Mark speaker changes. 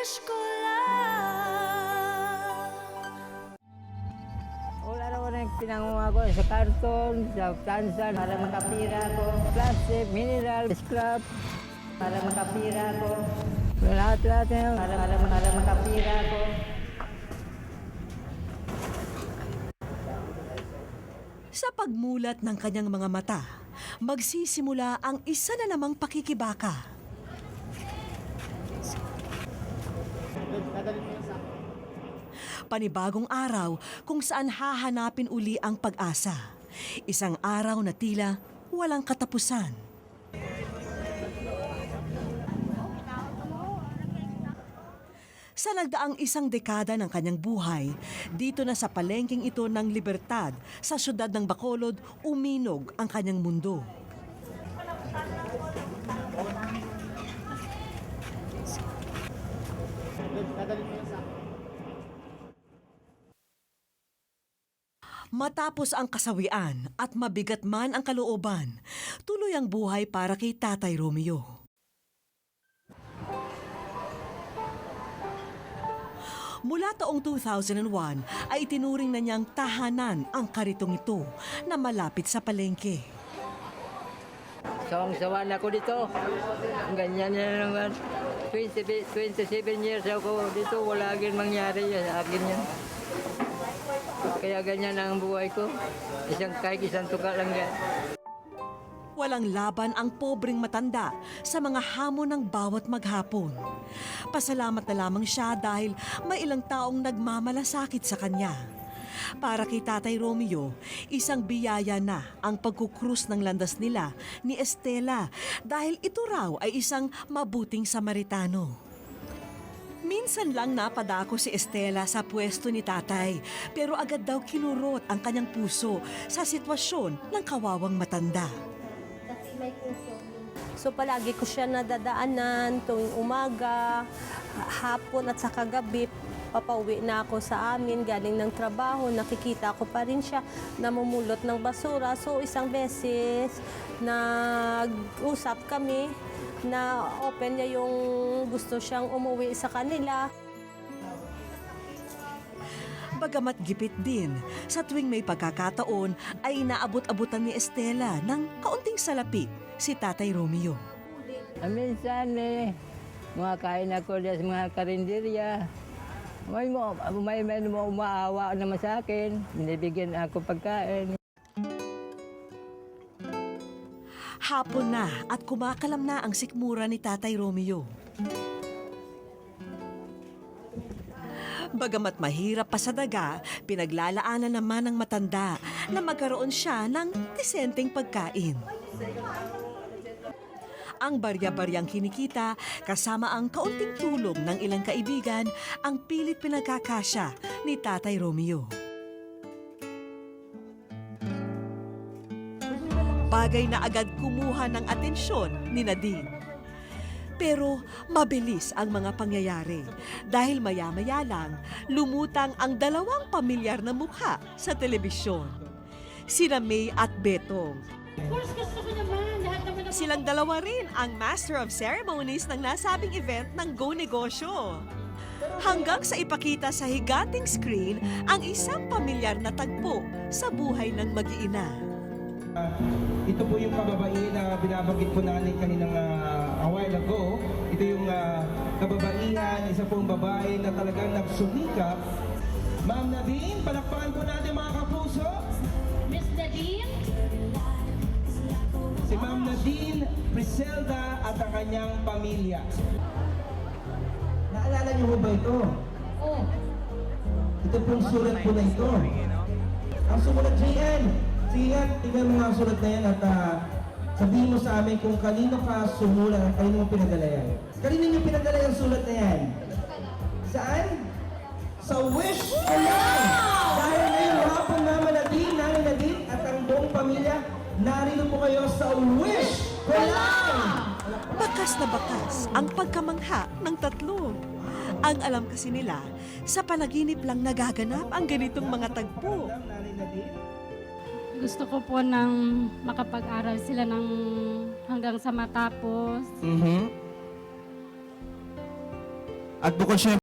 Speaker 1: wish ko lang
Speaker 2: Wala na wala yung pinangunga ko sa karton, sa tansan, para makapira ko. Plastic, mineral, scrap, para makapira ko. Lahat-lahat yun, para, para, para makapira ko.
Speaker 3: Sa pagmulat ng kanyang mga mata, magsisimula ang isa na namang pakikibaka. Panibagong araw kung saan hahanapin uli ang pag-asa. Isang araw na tila walang katapusan. Sa nagdaang isang dekada ng kanyang buhay, dito na sa palengking ito ng libertad, sa syudad ng Bacolod, uminog ang kanyang mundo. Matapos ang kasawian at mabigat man ang kalooban, tuloy ang buhay para kay Tatay Romeo. Mula taong 2001 ay itinuring na niyang tahanan ang karitong ito na malapit sa palengke.
Speaker 2: Sawang-sawa na ako dito. Ganyan na naman. 20, 27 years ako dito, wala agad mangyari yan akin. Kaya ganyan ang buhay ko. Isang kahit isang tuka lang yan.
Speaker 3: Walang laban ang pobreng matanda sa mga hamon ng bawat maghapon. Pasalamat na lamang siya dahil may ilang taong nagmamalasakit sa kanya. Para kay Tatay Romeo, isang biyaya na ang pagkukrus ng landas nila ni Estela dahil ito raw ay isang mabuting Samaritano. Minsan lang napadako si Estela sa pwesto ni tatay, pero agad daw kinurot ang kanyang puso sa sitwasyon ng kawawang matanda.
Speaker 4: So palagi ko siya nadadaanan tuwing umaga, hapon at saka gabi. Papauwi na ako sa amin galing ng trabaho, nakikita ko pa rin siya namumulot ng basura. So isang beses nag-usap kami na open niya yung gusto siyang umuwi sa kanila.
Speaker 3: Bagamat gipit din, sa tuwing may pagkakataon ay inaabot-abutan ni Estela ng kaunting salapi si Tatay Romeo.
Speaker 2: Ah, Minsan eh, mga kain ako sa mga karinderya. May, mo, may, may mo umaawa naman sa akin. Binibigyan ako pagkain.
Speaker 3: Hapon na at kumakalam na ang sikmura ni Tatay Romeo. Bagamat mahirap pa sa daga, pinaglalaanan naman ng matanda na magkaroon siya ng disenteng pagkain. Ang barya-baryang kinikita kasama ang kaunting tulong ng ilang kaibigan ang pilit pinagkakasya ni Tatay Romeo. Bagay na agad kumuha ng atensyon ni Nadine. Pero mabilis ang mga pangyayari dahil maya-maya lang lumutang ang dalawang pamilyar na mukha sa telebisyon. Sina May at Betong. Silang dalawa rin ang Master of Ceremonies ng nasabing event ng Go Negosyo. Hanggang sa ipakita sa higanting screen ang isang pamilyar na tagpo sa buhay ng mag-iina.
Speaker 5: Ito po yung kababaihan na binabanggit ko natin kaninang uh, a while ago. Ito yung ah, kababaihan, isa pong babae na talagang nagsumikap. Ma'am Nadine, palakpakan po natin mga kapuso.
Speaker 6: Miss Nadine?
Speaker 5: Si Ma'am Nadine Priselda at ang kanyang pamilya. Naalala niyo po ba ito?
Speaker 6: Oh,
Speaker 5: Ito pong sulat po na ito. Ang sumulat JN. Sige nga, tingnan mo nga ang sulat na yan at ah, sabihin mo sa amin kung kanino ka sumulat at kanino mo pinadala yan. Kanino niyo pinadala yung sulat na yan? Saan? Sa wish ko lang! Dahil ngayong hapon naman Nadine, Nanay Nadine at ang buong pamilya, narito po kayo sa wish ko lang!
Speaker 3: Bakas na bakas ang pagkamangha ng tatlo. Ang alam kasi nila, sa panaginip lang nagaganap ang ganitong mga tagpo.
Speaker 5: Nanay Nadine?
Speaker 6: Gusto ko po nang makapag-aral sila ng hanggang sa matapos.
Speaker 5: Mm-hmm. At bukod siya